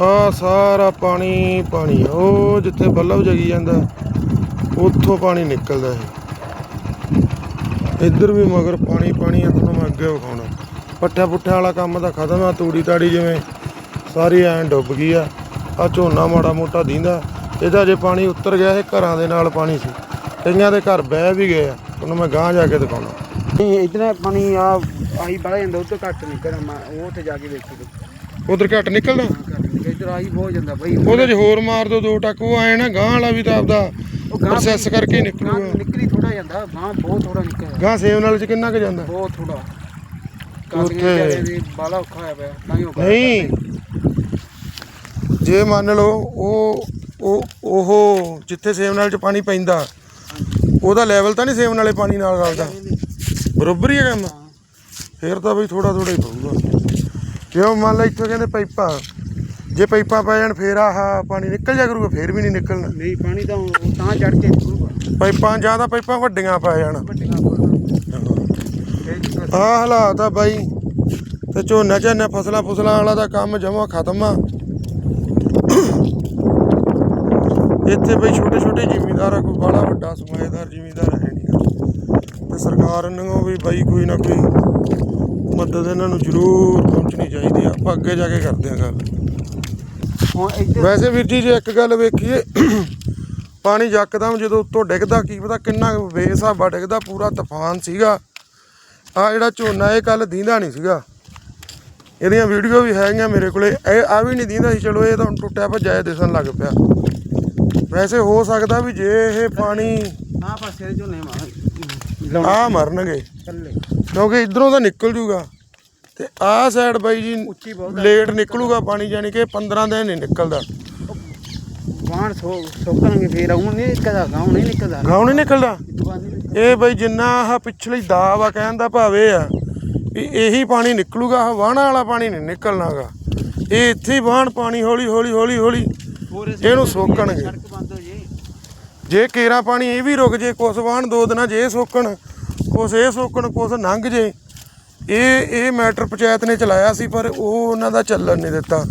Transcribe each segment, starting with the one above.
ਆ ਸਾਰਾ ਪਾਣੀ ਪਾਣੀ। ਉਹ ਜਿੱਥੇ ਬੱਲਬ ਜਗੀ ਜਾਂਦਾ ਉੱਥੋਂ ਪਾਣੀ ਨਿਕਲਦਾ ਹੈ ਇੱਧਰ ਵੀ ਮਗਰ ਪਾਣੀ ਪਾਣੀ ਆ ਤੁਹਾਨੂੰ ਮੈਂ ਅੱਗੇ ਵਿਖਾਉਣਾ। ਪੱਠਾ ਪੁੱਠਿਆਂ ਵਾਲਾ ਕੰਮ ਤਾਂ ਖਤਮ ਆ ਤੂੜੀ ਤਾੜੀ ਜਿਵੇਂ ਸਾਰੀ ਐਂ ਡੁੱਬ ਗਈ ਆ। ਆ ਝੋਨਾ ਮਾੜਾ ਮੋਟਾ ਦੀਂਦਾ। ਇਹਦਾ ਜੇ ਪਾਣੀ ਉੱਤਰ ਗਿਆ ਇਹ ਘਰਾਂ ਦੇ ਨਾਲ ਪਾਣੀ ਸੀ। ਕਈਆਂ ਦੇ ਘਰ ਬਹਿ ਵੀ ਗਏ ਆ। ਤੁਹਾਨੂੰ ਮੈਂ ਗਾਂਹ ਜਾ ਕੇ ਦਿਖਾਉਣਾ। ਨਹੀਂ ਇਤਨਾ ਪਾਣੀ ਆ ਆਹੀ ਬੜਾ ਜਾਂਦਾ ਉਹ ਤੋਂ ਘੱਟ ਕਰਾਂ ਮੈਂ ਉਹ ਉੱਥੇ ਜਾ ਕੇ ਵੇਖੀ। ਉਧਰ ਘੱਟ ਨਿਕਲਦਾ? ਇਧਰ ਆਹੀ ਬਹੁਤ ਜਾਂਦਾ ਬਈ। ਉਹਦੇ 'ਚ ਹੋਰ ਮਾਰ ਦੋ ਦੋ ਟੱਕ ਉਹ ਆਏ ਨਾ ਗਾਂਹ ਵਾਲਾ ਵੀ ਤਾਂ ਆਪਦਾ ਪ੍ਰੋਸੈਸ ਕਰਕੇ ਨਿਕਲੂਗਾ। ਨਿਕਲੀ ਥੋੜਾ ਜਾਂਦਾ ਗਾਂ ਬਹੁਤ ਥੋੜਾ ਨਿਕਲਿਆ। ਗਾਂ ਸੇਵ ਨਾਲ 'ਚ ਕਿੰਨਾ ਕੁ ਜਾਂਦਾ? ਬਹੁਤ ਥੋੜਾ ਕਾਸੀਆਂ ਦੇ ਬਾਲਾ ਔਖਾ ਹੋਇਆ ਪਿਆ ਤਾਂ ਹੀ ਕਰਦਾ ਨਹੀਂ। ਜੇ ਮੰਨ ਲਓ ਉਹ ਉਹ ਉਹ ਜਿੱਥੇ ਸੇਵ ਨਾਲ 'ਚ ਪਾਣੀ ਪੈਂਦਾ ਉਹਦਾ ਲੈਵਲ ਤਾਂ ਨਹੀਂ ਸੇਵ ਨਾਲੇ ਪਾਣੀ ਨਾਲ ਰਲਦਾ। ਬਰੋਬਰ ਹੀ ਹੈ ਕੰਮ। ਫੇਰ ਤਾਂ ਬਈ ਥੋੜਾ ਥੋੜਾ ਹੀ ਪਊਗਾ। ਕਿਉਂ? ਮੰਨ ਲਾ ਇੱਥੋਂ ਕਹਿੰਦੇ ਪਾਈਪਾਂ। ਜੇ ਪਾਈਪਾਂ ਪੈ ਜਾਣ ਫੇਰ ਆਹ ਪਾਣੀ ਨਿਕਲ ਜਾ ਕਰੂਗਾ ਫੇਰ ਵੀ ਨਹੀਂ ਨਿਕਲਣਾ। ਨਹੀਂ ਪਾਣੀ ਤਾਂ ਉਹ ਤਾਂ ਚੜ ਕੇ ਨਿਕਲੂਗਾ। ਪਾਈਪਾਂ ਜ਼ਿਆਦਾ ਪਾਈਪਾਂ ਵੱਡੀਆਂ ਪੈ ਜਾਣ। ਵੱਡੀਆਂ ਆਹ ਹਾਲਾਤ ਆ ਬਾਈ। ਤੇ ਝੋਨਾ ਝਾਨਾ ਫਸਲਾਂ ਫੁਸਲਾਂ ਵਾਲਾ ਦਾ ਕੰਮ ਜਮਾ ਖਤਮ ਆ। ਇੱਥੇ ਬਈ ਛੋਟੇ ਛੋਟੇ ਜ਼ਿਮੀਂਦਾਰ ਆ ਕੋਈ ਬੜਾ ਵੱਡਾ ਸਮਾਏਦਾਰ ਜ਼ਿਮੀਂਦਾਰ ਹੈ ਨਹੀਂ। ਤੇ ਸਰਕਾਰ ਨੂੰ ਵੀ ਬਾਈ ਕੋਈ ਨਾ ਕੋਈ ਮਦਦ ਇਹਨਾਂ ਨੂੰ ਜ਼ਰੂਰ ਪਹੁੰਚਣੀ ਚਾਹੀਦੀ ਆ। ਆਪਾਂ ਅੱਗੇ ਜਾ ਕੇ ਕਰਦੇ ਆ ਗੱਲ। ਹੁਣ ਇੱਧਰ ਵੈਸੇ ਵੀਰ ਜੀ ਜੇ ਇੱਕ ਗੱਲ ਵੇਖੀਏ ਪਾਣੀ ਯਕਦਮ ਜਦੋਂ ਉੱਤੋਂ ਡਿੱਗਦਾ ਕੀ ਪਤਾ ਕਿੰਨਾ ਕੁ ਬੇਹਿਸਾਬਾ ਡਿੱਗਦਾ ਪੂਰਾ ਤੂਫਾਨ ਸੀਗਾ। ਆ ਜਿਹੜਾ ਝੋਨਾ ਇਹ ਕੱਲ ਦੀਂਦਾ ਨਹੀਂ ਸੀਗਾ। ਇਹਦੀਆਂ ਵੀਡੀਓ ਵੀ ਹੈਗੀਆਂ ਮੇਰੇ ਕੋਲੇ। ਇਹ ਆ ਵੀ ਨਹੀਂ ਦੀਂਦਾ ਸੀ ਚਲੋ ਇਹ ਤਾਂ ਹੁਣ ਟੁੱਟਿਆ ਭੱਜਿਆ ਦਿਸਣ ਲੱਗ ਪਿਆ। ਵੈਸੇ ਹੋ ਸਕਦਾ ਵੀ ਜੇ ਇਹ ਪਾਣੀ ਆਹ ਪਾਸੇ ਝੋਨੇ ਮਾਰ। ਆ ਮਰਨਗੇ। ਕਿਉਂਕਿ ਇਧਰੋਂ ਤਾਂ ਨਿਕਲ ਜੂਗਾ। ਤੇ ਆਹ ਸਾਈਡ ਬਾਈ ਜੀ ਉੱਚੀ ਬਹੁਤ ਲੇਟ ਨਿਕਲੂਗਾ ਪਾਣੀ ਯਾਨੀ ਕਿ 15 ਦਿਨ ਨਹੀਂ ਨਿਕਲਦਾ। ਵਾਣ ਸੋ ਸੋਕਣਗੇ ਫੇਰ ਹੁਣ ਨਹੀਂ ਨਿਕਲਦਾ ਗਾਉਂ ਨਹੀਂ ਨਿਕਲਦਾ। ਗਾਉਂ ਨਹੀਂ ਨਿਕਲਦਾ? ਇਹ ਬਈ ਜਿੰਨਾ ਆਹ ਪਿਛਲੀ ਦਾਵ ਆ ਕਹਿਣ ਦਾ ਭਾਵ ਆ ਵੀ ਇਹੀ ਪਾਣੀ ਨਿਕਲੂਗਾ ਆਹ ਵਾਹਣਾ ਵਾਲਾ ਪਾਣੀ ਨਹੀਂ ਨਿਕਲਣਾਗਾ। ਇਹ ਇੱਥੇ ਹੀ ਵਾਹਣ ਪਾਣੀ ਹੌਲੀ ਹੌਲੀ ਹੌਲੀ ਹੌਲੀ ਇਹਨੂੰ ਸੋਕਣਗੇ। ਜੇ ਜੇ ਕੇਰਾ ਪਾਣੀ ਇਹ ਵੀ ਰੁਕ ਜੇ ਕੁਛ ਵਾਹਣ ਦੋ ਦਿਨਾਂ ਇਹ ਸੋਕਣ ਕੁਛ ਇਹ ਸੋਕਣ ਕੁਛ ਲੰਘ ਜੇ। ਇਹ ਇਹ ਮੈਟਰ ਪੰਚਾਇਤ ਨੇ ਚਲਾਇਆ ਸੀ ਪਰ ਉਹ ਉਹਨਾਂ ਦਾ ਚੱਲਣ ਨਹੀਂ ਦਿੱਤਾ।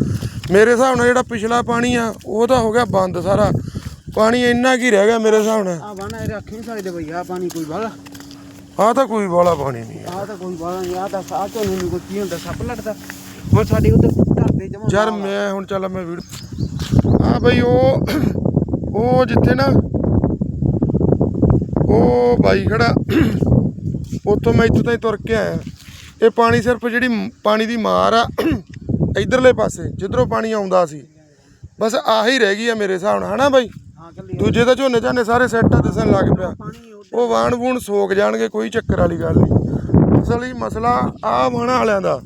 ਮੇਰੇ ਹਿਸਾਬ ਨਾਲ ਜਿਹੜਾ ਪਿਛਲਾ ਪਾਣੀ ਆ ਉਹ ਤਾਂ ਹੋ ਗਿਆ ਬੰਦ ਸਾਰਾ। ਪਾਣੀ ਇੰਨਾ ਕੀ ਰਹਿ ਗਿਆ ਮੇਰੇ ਹਿਸਾਬ ਨਾਲ। ਆ ਵਾਣਾ ਇਹ ਰੱਖ ਨਹੀਂ ਸਕਦੇ ਬਈ ਆ ਪਾਣੀ ਕੋਈ ਵਾਲਾ। ਆਹ ਤਾਂ ਕੋਈ ਵਾਲਾ ਪਾਣੀ ਨਹੀਂ ਆ। ਆ ਤਾਂ ਕੋਈ ਵਾਲਾ ਨਹੀਂ ਆ ਤਾਂ ਸਾਹ ਝੋਨੇ ਨੂੰ ਕੋਈ ਕੀ ਹੁੰਦਾ ਸੱਪ ਲੜਦਾ ਹੁਣ ਸਾਡੇ ਉੱਤੇ ਘਰ ਦੇ ਜਮਾ ਯਾਰ ਮੈਂ ਹੁਣ ਚੱਲ ਮੈਂ ਵੀਡੀਓ ਆ ਬਈ ਉਹ ਉਹ ਜਿੱਥੇ ਨਾ ਉਹ ਬਾਈ ਖੜਾ ਉੱਥੋਂ ਮੈਂ ਇੱਥੋਂ ਤਾਈਂ ਤੁਰ ਕੇ ਆਇਆ। ਇਹ ਪਾਣੀ ਸਿਰਫ ਜਿਹੜੀ ਪਾਣੀ ਦੀ ਮਾਰ ਆ ਇਧਰਲੇ ਪਾਸੇ ਜਿੱਧਰੋਂ ਪਾਣੀ ਆਉਂਦਾ ਸੀ। ਬਸ ਆਹੀ ਰਹਿ ਗਈ ਆ ਮੇਰੇ ਹਿਸਾਬ ਨਾਲ ਹਨਾ ਬਾਈ? ਦੂਜੇ ਤਾਂ ਝੋਨੇ ਝਾਨੇ ਸਾਰੇ ਸੈੱਟ ਦਿਸਣ ਲੱਗ ਪਿਆ। ਉਹ ਵਾਣ ਵੂਣ ਸੋਕ ਜਾਣਗੇ ਕੋਈ ਚੱਕਰ ਵਾਲੀ ਗੱਲ ਨਹੀਂ। ਅਸਲੀ ਮਸਲਾ ਆ ਵਾਣਾ ਵਾਲਿਆਂ ਦਾ।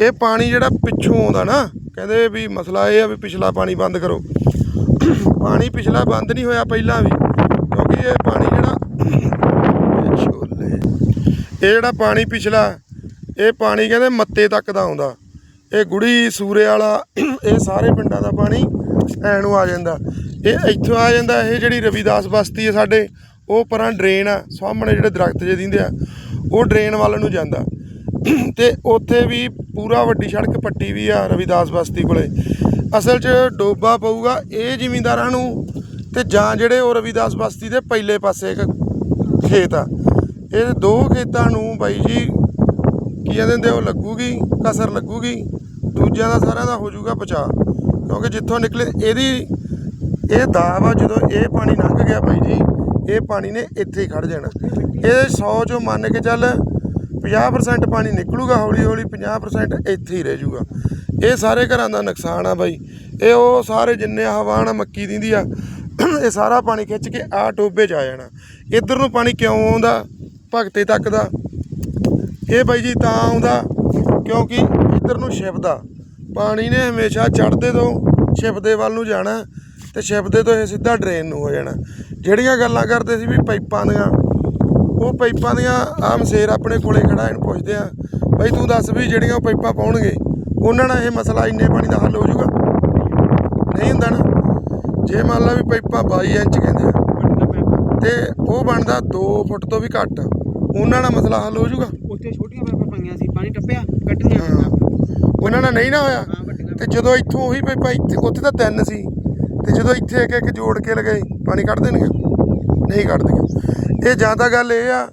ਇਹ ਪਾਣੀ ਜਿਹੜਾ ਪਿੱਛੋਂ ਆਉਂਦਾ ਨਾ ਕਹਿੰਦੇ ਵੀ ਮਸਲਾ ਇਹ ਆ ਵੀ ਪਿਛਲਾ ਪਾਣੀ ਬੰਦ ਕਰੋ। ਪਾਣੀ ਪਿਛਲਾ ਬੰਦ ਨਹੀਂ ਹੋਇਆ ਪਹਿਲਾਂ ਵੀ ਕਿਉਂਕਿ ਇਹ ਪਾਣੀ ਜਿਹੜਾ ਇਹ ਜਿਹੜਾ ਪਾਣੀ ਪਿਛਲਾ, ਇਹ ਪਾਣੀ ਕਹਿੰਦੇ ਮੱਤੇ ਤੱਕ ਦਾ ਆਉਂਦਾ। ਇਹ ਗੁੜੀ ਸੂਰੇ ਵਾਲਾ, ਇਹ ਸਾਰੇ ਪਿੰਡਾਂ ਦਾ ਪਾਣੀ ਐ ਨੂੰ ਆ ਜਾਂਦਾ। ਇਹ ਇੱਥੋਂ ਆ ਜਾਂਦਾ, ਇਹ ਜਿਹੜੀ ਰਵਿਦਾਸ ਬਸਤੀ ਹੈ ਸਾਡੇ, ਉਹ ਪਰਾਂ ਡਰੇਨ ਆ, ਸਾਹਮਣੇ ਜਿਹੜੇ ਦਰਖਤ ਜੇ ਦਿੰਦੇ ਆ, ਉਹ ਡਰੇਨ ਵੱਲ ਨੂੰ ਜਾਂਦਾ। ਤੇ ਉੱਥੇ ਵੀ ਪੂਰਾ ਵੱਡੀ ਸੜਕ ਪੱਟੀ ਵੀ ਆ ਰਵਿਦਾਸ ਬਸਤੀ ਕੋਲੇ। ਅਸਲ 'ਚ ਡੋਬਾ ਪਊਗਾ ਇਹ ਜ਼ਿਮੀਂਦਾਰਾਂ ਨੂੰ, ਤੇ ਜਾਂ ਜਿਹੜੇ ਉਹ ਰਵਿਦਾਸ ਬਸਤੀ ਦੇ ਪਹਿਲੇ ਪਾਸੇ ਇੱਕ ਖੇਤ ਆ। ਇਹ ਦੋ ਖੇਤਾਂ ਨੂੰ ਬਾਈ ਜੀ ਕੀ ਕਹਿੰਦੇ ਹੁੰਦੇ ਉਹ ਲੱਗੂਗੀ, ਕਸਰ ਲੱਗੂਗੀ, ਦੂਜਿਆਂ ਦਾ ਸਾਰਿਆਂ ਦਾ ਹੋ ਜਾਊਗਾ ਬਚਾ ਕਿਉਂਕਿ ਜਿੱਥੋਂ ਨਿਕਲੇ, ਇਹਦੀ, ਇਹ ਦਾਬ ਆ, ਜਦੋਂ ਇਹ ਪਾਣੀ ਲੰਘ ਗਿਆ ਬਾਈ ਜੀ, ਇਹ ਪਾਣੀ ਨੇ ਇੱਥੇ ਹੀ ਖੜ ਜਾਣਾ। ਇਹ 100 ਚੋਂ ਮੰਨ ਕੇ ਚੱਲ 50% ਪਾਣੀ ਨਿਕਲੂਗਾ ਹੌਲੀ ਹੌਲੀ 50% ਇੱਥੇ ਹੀ ਰਹਿ ਜਾਊਗਾ। ਇਹ ਸਾਰੇ ਘਰਾਂ ਦਾ ਨੁਕਸਾਨ ਆ ਬਾਈ। ਇਹ ਉਹ ਸਾਰੇ ਜਿੰਨੇ ਹਵਾਨ ਮੱਕੀ ਦਿੰਦੀ ਆ, ਇਹ ਸਾਰਾ ਪਾਣੀ ਖਿੱਚ ਕੇ ਆ ਟੋਬੇ 'ਚ ਆ ਜਾਣਾ। ਇੱਧਰ ਨੂੰ ਪਾਣੀ ਕਿਉਂ ਆਉਂਦਾ? ਭਗਤੇ ਤੱਕ ਦਾ। ਇਹ ਬਾਈ ਜੀ ਤਾਂ ਆਉਂਦਾ ਕਿਉਂਕਿ ਇੱਧਰ ਨੂੰ ਛਿਪਦਾ। ਪਾਣੀ ਨੇ ਹਮੇਸ਼ਾ ਚੜ੍ਹਦੇ ਤੋਂ ਛਿਪਦੇ ਵੱਲ ਨੂੰ ਜਾਣਾ ਤੇ ਛਿਪਦੇ ਤੋਂ ਇਹ ਸਿੱਧਾ ਡਰੇਨ ਨੂੰ ਹੋ ਜਾਣਾ। ਜਿਹੜੀਆਂ ਗੱਲਾਂ ਕਰਦੇ ਸੀ ਵੀ ਪਾਈਪਾਂ ਦੀਆਂ, ਉਹ ਪਾਈਪਾਂ ਦੀਆਂ ਆਮ ਸ਼ੇਰ ਆਪਣੇ ਕੋਲੇ ਖੜਾ ਇਹਨੂੰ ਪੁੱਛਦੇ ਆ, ਬਾਈ ਤੂੰ ਦੱਸ ਵੀ ਜਿਹੜੀਆਂ ਉਹ ਪਾਈਪਾਂ ਪਾਉਣਗੇ, ਉਹਨਾਂ ਨਾਲ ਇਹ ਮਸਲਾ ਇੰਨੇ ਪਾਣੀ ਦਾ ਹੱਲ ਹੋ ਜਾਊਗਾ? ਨਹੀਂ ਹੁੰਦਾ ਨਾ। ਜੇ ਮੰਨ ਲਾ ਵੀ ਪਾਈਪਾਂ 22 ਇੰਚ ਕਹਿੰਦੇ ਆ, ਤੇ ਉਹ ਬਣਦਾ 2 ਫੁੱਟ ਤੋਂ ਵੀ ਘੱਟ। ਉਹਨਾਂ ਨਾਲ ਮਸਲਾ ਹੱਲ ਹੋ ਜਾਊਗਾ। ਉੱਥੇ ਛੋਟੀਆਂ ਪੈਪਾਂ ਪਾਈਆਂ ਸੀ ਪਾਣੀ ਟੱਪਿਆ ਕੱਢੀਆਂ ਉਹਨਾਂ ਨਾਲ ਨਹੀਂ ਨਾ ਹੋਇਆ। ਹਾਂ ਵੱਡੀਆਂ ਤੇ ਜਦੋਂ ਇੱਥੋਂ ਉਹੀ ਪਾਈਪਾਂ ਇੱਥੇ ਉੱਥੇ ਤਾਂ ਤਿੰਨ ਸੀ। ਤੇ ਜਦੋਂ ਇੱਥੇ ਇੱਕ ਇੱਕ ਜੋੜ ਕੇ ਲਗਾਏ ਪਾਣੀ ਕੱਢ ਦੇਣਗੇ? ਨਹੀਂ ਕੱਢਦੀਆਂ ਇਹ ਜ਼ਿਆਦਾ ਗੱਲ ਇਹ ਆ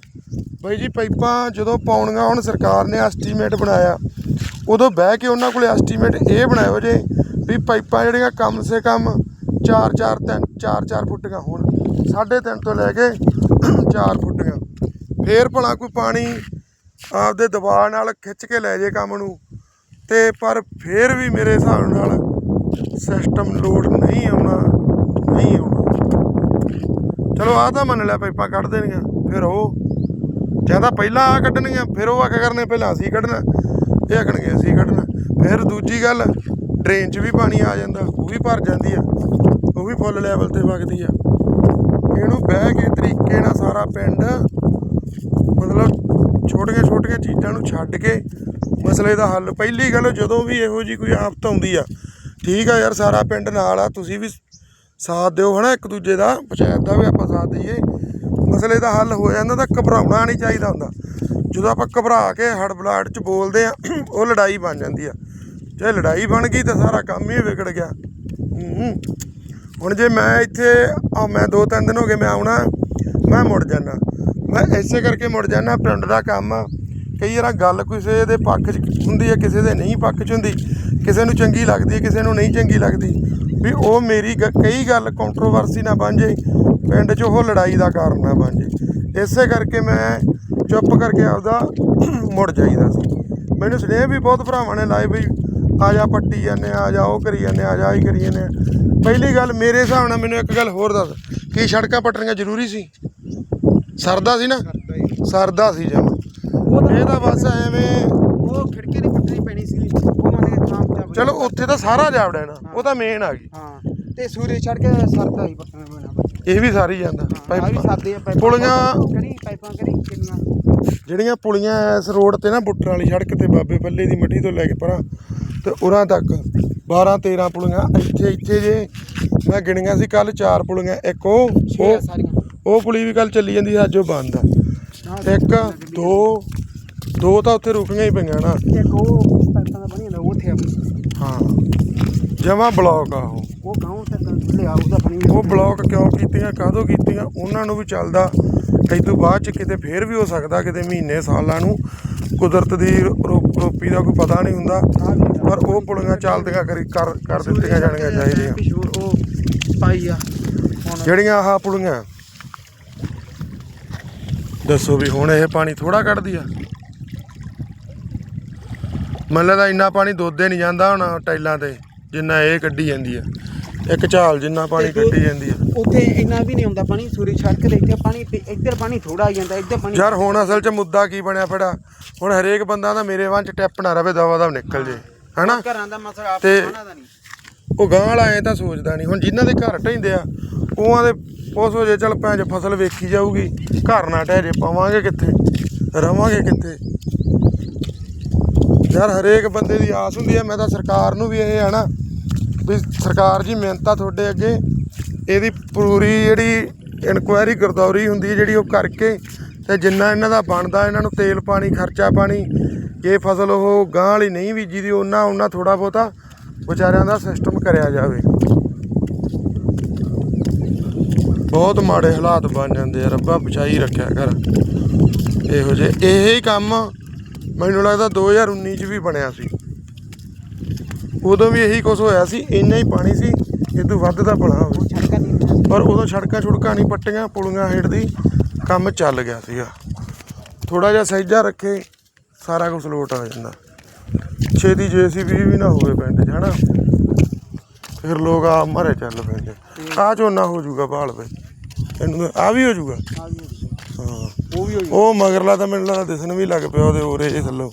ਬਈ ਜੀ ਪਾਈਪਾਂ ਜਦੋਂ ਪਾਉਣੀਆਂ ਹੁਣ ਸਰਕਾਰ ਨੇ ਐਸਟੀਮੇਟ ਬਣਾਇਆ। ਉਦੋਂ ਬਹਿ ਕੇ ਉਹਨਾਂ ਕੋਲੇ ਐਸਟੀਮੇਟ ਇਹ ਬਣਾਇਓ ਜੇ ਵੀ ਪਾਈਪਾਂ ਜਿਹੜੀਆਂ ਕਮ ਸੇ ਕਮ 4 4 3 4 4 ਫੁੱਟੀਆਂ ਹੋਣ। 3.5 ਤੋਂ ਲੈ ਕੇ 4 ਫੁੱਟੀਆਂ। ਫੇਰ ਭਲਾ ਕੋਈ ਪਾਣੀ ਆਪਦੇ ਦਬਾਅ ਨਾਲ ਖਿੱਚ ਕੇ ਲੈ ਜੇ ਕੰਮ ਨੂੰ। ਤੇ ਪਰ ਫੇਰ ਵੀ ਮੇਰੇ ਹਿਸਾਬ ਨਾਲ ਸਿਸਟਮ ਲੋਡ ਨਹੀਂ ਆਉਣਾ ਨਹੀਂ ਆਉਣਾ। ਚਲੋ ਆਹ ਤਾਂ ਮੰਨ ਲਿਆ ਪਾਈਪਾਂ ਕੱਢ ਦੇਣੀਆਂ, ਫਿਰ ਉਹ। ਜਾਂ ਤਾਂ ਪਹਿਲਾਂ ਆ ਕੱਢਣੀਆਂ, ਫਿਰ ਉਹ ਆ ਕੇ ਕਰਨੇ, ਪਹਿਲਾਂ ਅਸੀਂ ਕੱਢਣਾ, ਇਹ ਆਖਣਗੇ ਅਸੀਂ ਕੱਢਣਾ। ਫਿਰ ਦੂਜੀ ਗੱਲ ਡਰੇਨ 'ਚ ਵੀ ਪਾਣੀ ਆ ਜਾਂਦਾ, ਉਹ ਵੀ ਭਰ ਜਾਂਦੀ ਆ, ਉਹ ਵੀ ਫੁੱਲ ਲੈਵਲ ਤੇ ਵਗਦੀ ਆ। ਇਹਨੂੰ ਬਹਿ ਕੇ ਤਰੀਕੇ ਨਾਲ ਸਾਰਾ ਪਿੰਡ ਮਤਲਬ ਛੋਟੀਆਂ ਛੋਟੀਆਂ ਚੀਜ਼ਾਂ ਨੂੰ ਛੱਡ ਕੇ ਮਸਲੇ ਦਾ ਹੱਲ। ਪਹਿਲੀ ਗੱਲ, ਜਦੋਂ ਵੀ ਇਹੋ ਜੀ ਕੋਈ ਆਫਤ ਆਉਂਦੀ ਆ, ਠੀਕ ਆ ਯਾਰ, ਸਾਰਾ ਪਿੰਡ ਨਾਲ ਆ, ਤੁਸੀਂ ਵੀ ਸਾਥ ਦਿਓ, ਹਨਾ, ਇੱਕ ਦੂਜੇ ਦਾ, ਪੰਚਾਇਤ ਦਾ ਵੀ ਆਪਾਂ ਸਾਥ ਦਈਏ। ਮਸਲੇ ਦਾ ਹੱਲ ਹੋ ਜਾਂਦਾ ਤਾਂ ਘਬਰਾਉਣਾ ਨਹੀਂ ਚਾਹੀਦਾ ਹੁੰਦਾ। ਜਦੋਂ ਆਪਾਂ ਘਬਰਾ ਕੇ ਹੜਬੜਾਹਟ ਚ ਬੋਲਦੇ ਆ, ਉਹ ਲੜਾਈ ਬਣ ਜਾਂਦੀ ਆ। ਜੇ ਲੜਾਈ ਬਣ ਗਈ ਤਾਂ ਸਾਰਾ ਕੰਮ ਹੀ ਵਿਗੜ ਗਿਆ। ਹੁਣ ਜੇ ਮੈਂ ਇੱਥੇ ਆ ਮੈਂ ਦੋ ਤਿੰਨ ਦਿਨ ਹੋ ਗਏ ਮੈਂ ਆਉਣਾ, ਮੈਂ ਮੁੜ ਜਾਣਾ ਮੈਂ ਐਸੇ ਕਰਕੇ ਮੁੜ ਜਾਣਾ ਪਿੰਡ ਦਾ ਕੰਮ। ਆ ਕਈ ਵਾਰ ਗੱਲ ਕਿਸੇ ਦੇ ਪੱਖ 'ਚ ਹੁੰਦੀ ਹੈ, ਕਿਸੇ ਦੇ ਨਹੀਂ ਪੱਖ 'ਚ ਹੁੰਦੀ। ਕਿਸੇ ਨੂੰ ਚੰਗੀ ਲੱਗਦੀ ਹੈ, ਕਿਸੇ ਨੂੰ ਨਹੀਂ ਚੰਗੀ ਲੱਗਦੀ। ਵੀ ਉਹ ਮੇਰੀ ਗ- ਕਈ ਗੱਲ ਕੰਟਰੋਵਰਸੀ ਨਾ ਬਣ ਜੇ ਪਿੰਡ 'ਚ ਉਹ ਲੜਾਈ ਦਾ ਕਾਰਨ ਨਾ ਬਣ ਜੇ ਇਸੇ ਕਰਕੇ ਮੈਂ ਚੁੱਪ ਕਰਕੇ ਆਪਦਾ ਮੁੜ ਜਾਈਦਾ ਸੀ। ਮੈਨੂੰ ਸੁਨੇਹ ਵੀ ਬਹੁਤ ਭਰਾਵਾਂ ਨੇ ਲਾਏ ਵੀ ਆ ਜਾ ਪੱਟੀ ਜਾਂਦੇ ਆ ਜਾ ਉਹ ਕਰੀ ਜਾਂਦੇ ਆ ਜਾ ਹੀ ਕਰੀ ਜਾਂਦੇ ਆ। ਪਹਿਲੀ ਗੱਲ ਮੇਰੇ ਹਿਸਾਬ ਨਾਲ ਮੈਨੂੰ ਇੱਕ ਗੱਲ ਹੋਰ ਦੱਸ। ਕੀ ਸੜਕਾਂ ਪੱਟਣੀਆਂ ਜ਼ਰੂਰੀ ਸੀ? ਸਰਦਾ ਸੀ ਨਾ? ਸਰਦਾ ਸੀ ਜਮ। ਇਹ ਤਾਂ ਬਸ ਐਵੇਂ ਉਹ ਖਿੜਕੀ ਦੀ ਪੱਟਣੀ ਪੈਣੀ ਸੀ ਉਹ ਮੰਨ ਜਾ ਚਲੋ ਉੱਥੇ ਤਾਂ ਸਾਰਾ ਜਾਵੜਾ ਨਾ ਉਹ ਤਾਂ ਮੇਨ ਆ ਗਈ। ਹਾਂ ਤੇ ਸੂਰਜ ਛੱਡ ਕੇ ਸਰਦਾ ਪੱਟਣਾ ਪੈਣਾ ਇਹ ਵੀ ਸਾਰੀ ਜਾਂਦਾ ਪਾਈਪਾਂ। ਪੁਲੀਆਂ ਕਰੀ ਪਾਈਪਾਂ ਕਰੀ ਕਿੰਨੀਆਂ? ਜਿਹੜੀਆਂ ਪੁਲੀਆਂ ਇਸ ਰੋਡ ਤੇ ਨਾ ਬੁੱਟਰ ਵਾਲੀ ਸੜਕ ਤੇ ਬਾਬੇ ਪੱਲੇ ਦੀ ਮੱਠੀ ਤੋਂ ਲੈ ਕੇ ਪਰਾਂ ਤੇ ਉਰਾਂ ਤੱਕ 12 13 ਪੁਲੀਆਂ ਇੱਥੇ ਇੱਥੇ ਜੇ ਮੈਂ ਗਿਣੀਆਂ ਸੀ ਕੱਲ ਚਾਰ ਪੁਲੀਆਂ ਇੱਕ ਉਹ ਉਹ ਪੁਲੀ ਵੀ ਕੱਲ ਚੱਲੀ ਜਾਂਦੀ ਸੀ, ਅੱਜ ਉਹ ਬੰਦ ਆ। ਇੱਕ ਦੋ ਦੋ ਤਾਂ ਉੱਥੇ ਰੁਕੀਆਂ ਹੀ ਪਈਆਂ ਨਾ। ਇੱਕ ਉਹ ਪਾਈਪਾਂ ਦਾ ਬਣੀ ਜਾਂਦਾ ਉਹ ਉੱਥੇ ਆ ਹਾਂ। ਜਮਾ ਬਲੌਕ ਆ ਉਹ। ਉਹ ਗਾਉਂ ਤੱਕ ਲਿਆ ਉਹਦਾ ਬਣੀ ਉਹ ਬਲੌਕ ਕਿਉਂ ਕੀਤੀਆਂ ਕਾਹਦੋਂ ਕੀਤੀਆਂ ਉਹਨਾਂ ਨੂੰ ਵੀ ਚੱਲਦਾ। ਇਸ ਤੋਂ ਬਾਅਦ ਚ ਕਿਤੇ ਫੇਰ ਵੀ ਹੋ ਸਕਦਾ ਕਿਤੇ ਮਹੀਨੇ ਸਾਲਾਂ ਨੂੰ। ਕੁਦਰਤ ਦੀ ਰੋ- ਰੋਪੀ ਦਾ ਕੋਈ ਪਤਾ ਨਹੀਂ ਹੁੰਦਾ। ਪਰ ਉਹ ਪੁਲੀਆਂ ਚੱਲਦੀਆਂ ਕਰੀ ਕਰ ਕਰ ਦਿੱਤੀਆਂ ਜਾਣੀਆਂ ਚਾਹੀਦੀਆਂ। ਪਿਸ਼ੂਰ ਉਹ ਪਾਈ ਆ। ਹੁਣ ਜਿਹੜੀਆਂ ਆਹ ਪੁਲੀਆਂ ਦੱਸੋ ਵੀ ਹੁਣ ਇਹ ਪਾਣੀ ਥੋੜਾ ਕੱਢਦੀ ਆ? ਮੈਨੂੰ ਲੱਗਦਾ ਇੰਨਾ ਪਾਣੀ ਦੋਦੇ ਨਹੀਂ ਜਾਂਦਾ ਹੁਣ ਟਾਈਲਾਂ ਤੇ ਜਿੰਨਾ ਇਹ ਕੱਢੀ ਜਾਂਦੀ ਆ। ਇੱਕ ਝਾਲ ਜਿੰਨਾ ਪਾਣੀ ਕੱਢੀ ਜਾਂਦੀ ਆ। ਉੱਥੇ ਇੰਨਾ ਵੀ ਨਹੀਂ ਆਉਂਦਾ ਪਾਣੀ ਸੂਰਜ ਛੱਡ ਕੇ ਤੇ ਇੱਥੇ ਪਾਣੀ ਤੇ ਇੱਧਰ ਪਾਣੀ ਥੋੜਾ ਆ ਜਾਂਦਾ ਇੱਧਰ ਪਾਣੀ ਯਾਰ ਹੁਣ ਅਸਲ 'ਚ ਮੁੱਦਾ ਕੀ ਬਣਿਆ ਫੜਾ ਹੁਣ ਹਰੇਕ ਬੰਦਾ ਦਾ ਮੇਰੇ ਵਾਂ 'ਚ ਟੈਪ ਨਾ ਰਵੇ ਦਵਾ ਦਾ ਨਿਕਲ ਜੇ ਹਨਾ? ਘਰਾਂ ਦਾ ਮਸਲਾ ਆਪ ਤੇ- ਦਾ ਨਹੀਂ। ਉਹ ਗਾਂ ਵਾਲਾ ਐ ਤਾਂ ਸੋਚਦਾ ਨਹੀਂ। ਹੁਣ ਜਿਨ੍ਹਾਂ ਦੇ ਘਰ ਢਹਿੰਦੇ ਆ, ਉਹਾਂ ਦੇ ਉਹ ਹੋ ਚੱਲ ਭੈਣ ਚ ਫਸਲ ਵੇਖੀ ਜਾਊਗੀ। ਘਰ ਨਾ ਢਹਿ ਜੇ, ਪਾਵਾਂਗੇ ਕਿੱਥੇ? ਰਵਾਂਗੇ ਕਿੱਥੇ? ਯਾਰ ਹਰੇਕ ਬੰਦੇ ਦੀ ਆਸ ਹੁੰਦੀ ਹੈ ਮੈਂ ਤਾਂ ਸਰਕਾਰ ਨੂੰ ਵੀ ਇਹ ਹੈ ਨਾ ਵੀ ਸਰਕਾਰ ਜੀ ਮਿਹਨਤਾਂ ਤੁਹਾਡੇ ਅੱਗੇ। ਇਹਦੀ ਪੂਰੀ ਜਿਹੜੀ ਇਨਕੁਆਇਰੀ ਗਰਦੌਰੀ ਹੁੰਦੀ ਹੈ ਜਿਹੜੀ ਉਹ ਕਰਕੇ ਤੇ ਜਿੰਨਾ ਇਹਨਾਂ ਦਾ ਬਣਦਾ, ਇਹਨਾਂ ਨੂੰ ਤੇਲ ਪਾਣੀ, ਖਰਚਾ ਪਾਣੀ, ਜੇ ਫਸਲ ਉਹ ਗਾਂ ਵਾਲੀ ਨਹੀਂ ਬੀਜੀ ਦੀ ਉਹਨਾਂ ਉਹਨਾਂ ਥੋੜਾ ਬਹੁਤਾ ਵਿਚਾਰਿਆਂ ਦਾ ਸਿਸਟਮ ਕਰਿਆ ਜਾਵੇ। ਬਹੁਤ ਮਾੜੇ ਹਾਲਾਤ ਬਣ ਜਾਂਦੇ ਆ ਰੱਬਾ ਬਚਾਈ ਰੱਖਿਆ ਕਰ। ਇਹੋ ਜਿਹੇ ਇਹ ਹੀ ਕੰਮ ਮੈਨੂੰ ਲੱਗਦਾ 2019 ਚ ਵੀ ਬਣਿਆ ਸੀ। ਉਦੋਂ ਵੀ ਇਹੀ ਕੁਝ ਹੋਇਆ ਸੀ ਇੰਨਾ ਹੀ ਪਾਣੀ ਸੀ ਤੋਂ ਵੱਧ ਦਾ ਬਣਾ ਹੋਵੇ। ਛੜਕਾ ਪਰ ਉਦੋਂ ਸੜਕਾਂ ਛੁੜਕਾਂ ਨਹੀਂ ਪੱਟੀਆਂ ਪੁਲੀਆਂ ਹੇਠ ਦੀ ਕੰਮ ਚੱਲ ਗਿਆ ਸੀਗਾ। ਥੋੜਾ ਜਿਹਾ ਸਹਿਜਾ ਰੱਖੇ ਸਾਰਾ ਕੁਝ ਲੋਟ ਆ ਜਾਂਦਾ। ਛੇਤੀ ਜੇਸੀਬੀ ਵੀ ਨਾ ਹੋਵੇ ਪਿੰਡ 'ਚ ਹਨਾ? ਫਿਰ ਲੋਕ ਆ ਮਰੇ ਚੱਲ ਪੈਂਦੇ। ਆ ਝੋਨਾ ਹੋ ਜਾਊਗਾ ਬਾਲ ਬਈ ਇਹਨੂੰ ਆ ਵੀ ਹੋ ਜਾਊਗਾ? ਆ ਵੀ ਹੋ ਜਾਊਗਾ। ਹਾਂ। ਉਹ ਵੀ ਹੋ ਉਹ ਮਗਰਲਾ ਤਾਂ ਮੈਨੂੰ ਲੱਗਦਾ ਦਿਸਣ ਵੀ ਲੱਗ ਪਿਆ ਉਹਦੇ ਉਰੇ ਇਹ ਥੱਲੋਂ।